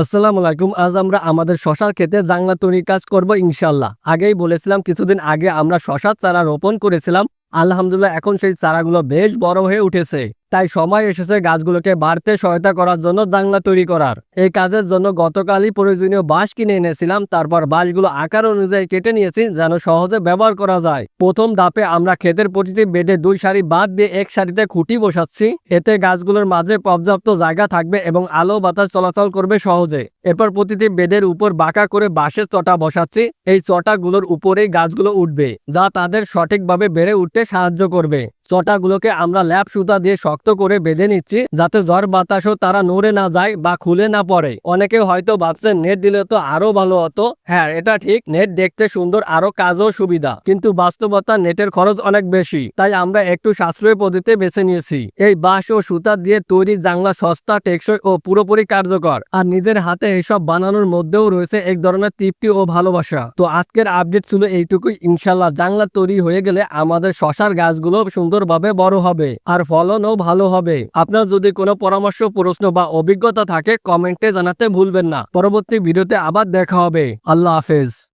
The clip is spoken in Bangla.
আসসালামু আলাইকুম। আজ আমরা আমাদের শশার ক্ষেতে জাংলা তৈরি কাজ করব ইনশাল্লাহ আগেই বলেছিলাম, কিছুদিন আগে আমরা শশার চারা রোপণ করেছিলাম। আলহামদুলিল্লাহ, এখন সেই চারাগুলো বেশ বড় হয়ে উঠেছে। তাই সময় এসেছে গাছগুলোকে বাড়তে সহায়তা করার জন্য জাংলা তৈরি করার। এই কাজের জন্য গতকালই প্রয়োজনীয় বাঁশ কিনে এনেছিলাম, তারপর বাঁশগুলো আকার অনুযায়ী কেটে নিয়েছি যেন সহজে ব্যবহার করা যায়। প্রথম ধাপে আমরা ক্ষেতের প্রতিটি বেডে দুই সারি বাদ দিয়ে এক সারিতে খুঁটি বসাচ্ছি। এতে গাছগুলোর মাঝে পর্যাপ্ত জায়গা থাকবে এবং আলো বাতাস চলাচল করবে সহজে। এরপর প্রতিটি বেডের উপর বাঁকা করে বাঁশের চটা বসাচ্ছি। এই চটাগুলোর উপরেই গাছগুলো উঠবে, যা তাদের সঠিকভাবে বেড়ে উঠতে সাহায্য করবে। চটাগুলোকে আমরা ল্যাপ সুতা দিয়ে শক্ত করে বেঁধে নিচ্ছি, যাতে ঝড় বাতাসও তারা নড়ে না যায় বা খুলে না পড়ে। অনেকে হয়তো ভাবছেন নেট দিলে তো আরও ভালো হতো। হ্যাঁ এটা ঠিক, নেট দেখতে সুন্দর আরও কাজও সুবিধা, কিন্তু বাস্তবতা নেটের খরচ অনেক বেশি, তাই আমরা একটু সাশ্রয়ী পদ্ধতিতে বেছে নিয়েছি। এই বাঁশ ও সুতা দিয়ে তৈরি জাংলা সস্তা, টেকসই ও পুরোপুরি কার্যকর, আর নিজের হাতে এসব বানানোর মধ্যেও রয়েছে এক ধরনের তৃপ্তি ও ভালোবাসা। তো আজকের আপডেট ছিল এইটুকুই, ইনশাল্লাহ জাংলা তৈরি হয়ে গেলে আমাদের শশার গাছগুলো সুন্দরভাবে বড় হবে, আর ফলনও ভালো হবে। আপনার যদি কোনো পরামর্শ, প্রশ্ন বা অভিজ্ঞতা থাকে, কমেন্টে জানাতে ভুলবেন না। পরবর্তী ভিডিওতে আবার দেখা হবে। আল্লাহ হাফেজ।